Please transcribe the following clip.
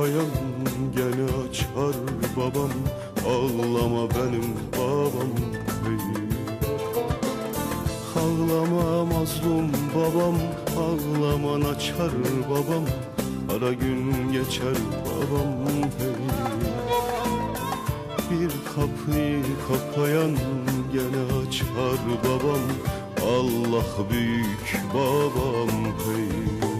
kapayan gene açar babam Ağlama benim babam hey. Ağlama mazlum babam Ağlaman açar babam Ara gün geçer babam hey. Bir kapıyı kapayan gene açar babam Allah büyük babam hey.